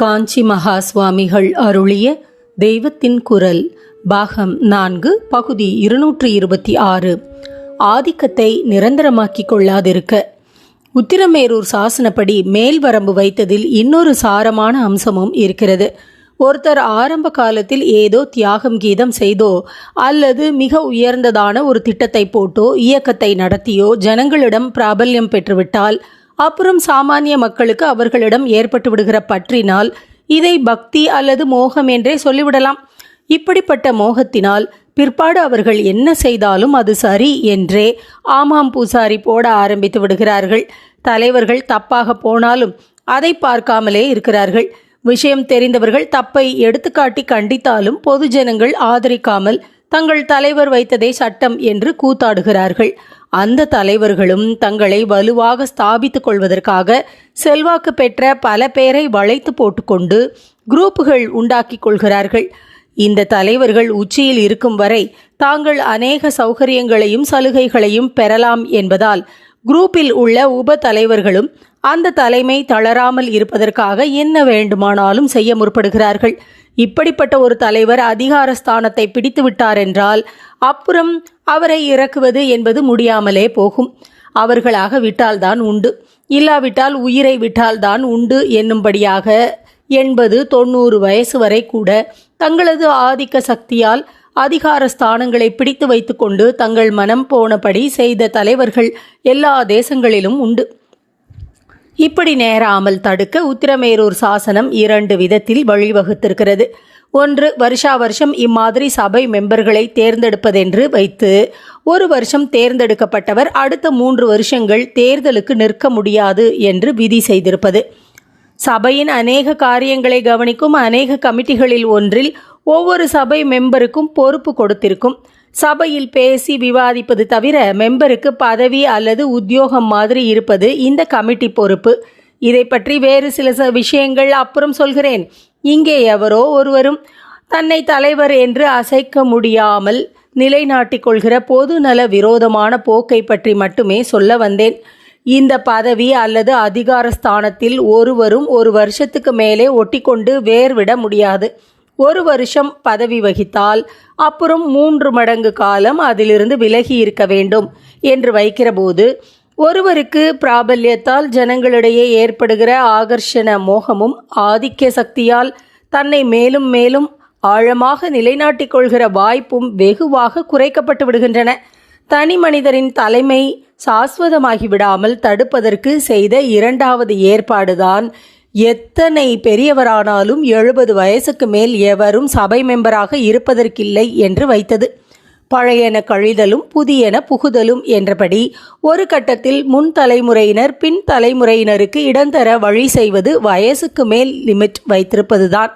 காஞ்சி மகா சுவாமிகள் அருளிய தெய்வத்தின் குரல் பாகம் நான்கு பகுதி இருநூற்றி இருபத்தி ஆறு. ஆதிக்கத்தை நிரந்தரமாக்கிக் கொள்ளாதிருக்க. உத்திரமேரூர் சாசனப்படி மேல் வரம்பு வைத்ததில் இன்னொரு சாரமான அம்சமும் இருக்கிறது. ஒருத்தர் ஆரம்ப காலத்தில் ஏதோ தியாகம் கீதம் செய்தோ அல்லது மிக உயர்ந்ததான ஒரு திட்டத்தை போட்டோ இயக்கத்தை நடத்தியோ ஜனங்களிடம் பிராபல்யம் பெற்றுவிட்டால் அப்புறம் சாமானிய மக்களுக்கு அவர்களிடம் ஏற்பட்டு விடுகிற பற்றினால் இதை பக்தி அல்லது மோகம் என்றே சொல்லிவிடலாம். இப்படிப்பட்ட மோகத்தினால் பிற்பாடு அவர்கள் என்ன செய்தாலும் அது சரி என்றே ஆமாம் பூசாரி போட ஆரம்பித்து விடுகிறார்கள். தலைவர்கள் தப்பாக போனாலும் அதை பார்க்காமலே இருக்கிறார்கள். விஷயம் தெரிந்தவர்கள் தப்பை எடுத்துக்காட்டி கண்டித்தாலும் பொதுஜனங்கள் ஆதரிக்காமல் தங்கள் தலைவர் வைத்ததே சட்டம் என்று கூத்தாடுகிறார்கள். அந்த தலைவர்களும் தங்களை வலுவாக ஸ்தாபித்துக் கொள்வதற்காக செல்வாக்கு பெற்ற பல பேரை வளைத்து போட்டுக்கொண்டு குரூப்புகள் உண்டாக்கிக் கொள்கிறார்கள். இந்த தலைவர்கள் உச்சியில் இருக்கும் வரை தாங்கள் அநேக சௌகரியங்களையும் சலுகைகளையும் பெறலாம் என்பதால் குரூப்பில் உள்ள உப தலைவர்களும் அந்த தலைமை தளராமல் இருப்பதற்காக என்ன வேண்டுமானாலும் செய்ய முற்படுகிறார்கள். இப்படிப்பட்ட ஒரு தலைவர் அதிகார ஸ்தானத்தை பிடித்து விட்டார் என்றால் அப்புறம் அவரை இறக்குவது என்பது முடியாமலே போகும். அவர்களாக விட்டால்தான் உண்டு. இல்லாவிட்டால் உயிரை விட்டால்தான் உண்டு என்னும்படியாக எண்பது தொண்ணூறு வயசு வரை கூட தங்களது ஆதிக்க சக்தியால் அதிகார ஸ்தானங்களை பிடித்து வைத்துக்கொண்டு தங்கள் மனம் போனபடி செய்த தலைவர்கள் எல்லா தேசங்களிலும் உண்டு. இப்படி நேராமல் தடுக்க உத்திரமேரூர் சாசனம் இரண்டு விதத்தில் வழிவகுத்திருக்கிறது. ஒன்று வருஷா வருஷம் இம்மாதிரி சபை மெம்பர்களை தேர்ந்தெடுப்பதென்று வைத்து ஒரு வருஷம் தேர்ந்தெடுக்கப்பட்டவர் அடுத்த மூன்று வருஷங்கள் தேர்தலுக்கு நிற்க முடியாது என்று விதி செய்திருப்பது. சபையின் அநேக காரியங்களை கவனிக்கும் அநேக கமிட்டிகளில் ஒன்றில் ஒவ்வொரு சபை மெம்பருக்கும் பொறுப்பு கொடுத்திருக்கும். சபையில் பேசி விவாதிப்பது தவிர மெம்பருக்கு பதவி அல்லது உத்தியோகம் மாதிரி இருப்பது இந்த கமிட்டி பொறுப்பு. இதை பற்றி வேறு சில விஷயங்கள் அப்புறம் சொல்கிறேன். இங்கே எவரோ ஒருவரும் தன்னை தலைவர் என்று அசைக்க முடியாமல் நிலைநாட்டிக் கொள்கிற பொதுநல விரோதமான போக்கை பற்றி மட்டுமே சொல்ல வந்தேன். இந்த பதவி அல்லது அதிகார ஸ்தானத்தில் ஒருவரும் ஒரு வருஷத்துக்கு மேலே ஒட்டிக்கொண்டு வேர்விட முடியாது. ஒரு வருஷம் பதவி வகித்தால் அப்புறம் மூன்று மடங்கு காலம் அதிலிருந்து விலகி இருக்க வேண்டும் என்று வைக்கிறபோது ஒருவருக்கு பிராபல்யத்தால் ஜனங்களிடையே ஏற்படுகிற ஆகர்ஷண மோகமும் ஆதிக்க சக்தியால் தன்னை மேலும் மேலும் ஆழமாக நிலைநாட்டிக் கொள்கிற வாய்ப்பும் வெகுவாக குறைக்கப்பட்டு விடுகின்றன. தனி மனிதரின் தலைமை சாஸ்வதமாகி விடாமல் தடுப்பதற்கு செய்த இரண்டாவது ஏற்பாடுதான் எத்தனை பெரியவரானாலும் எழுபது வயசுக்கு மேல் எவரும் சபை மெம்பராக இருப்பதற்கில்லை என்று வைத்தது. பழையன கழிதலும் புதியன புகுதலும் என்றபடி ஒரு கட்டத்தில் முன் தலைமுறையினர் பின் தலைமுறையினருக்கு இடந்தர வழி செய்வது வயசுக்கு மேல் லிமிட் வைத்திருப்பதுதான்.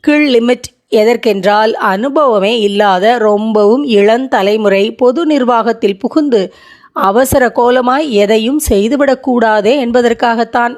கீழ் லிமிட் எதற்கென்றால் அனுபவமே இல்லாத ரொம்பவும் இளந்தலைமுறை பொது நிர்வாகத்தில் புகுந்து அவசர கோலமாய் எதையும் செய்துவிடக்கூடாதே என்பதற்காகத்தான்.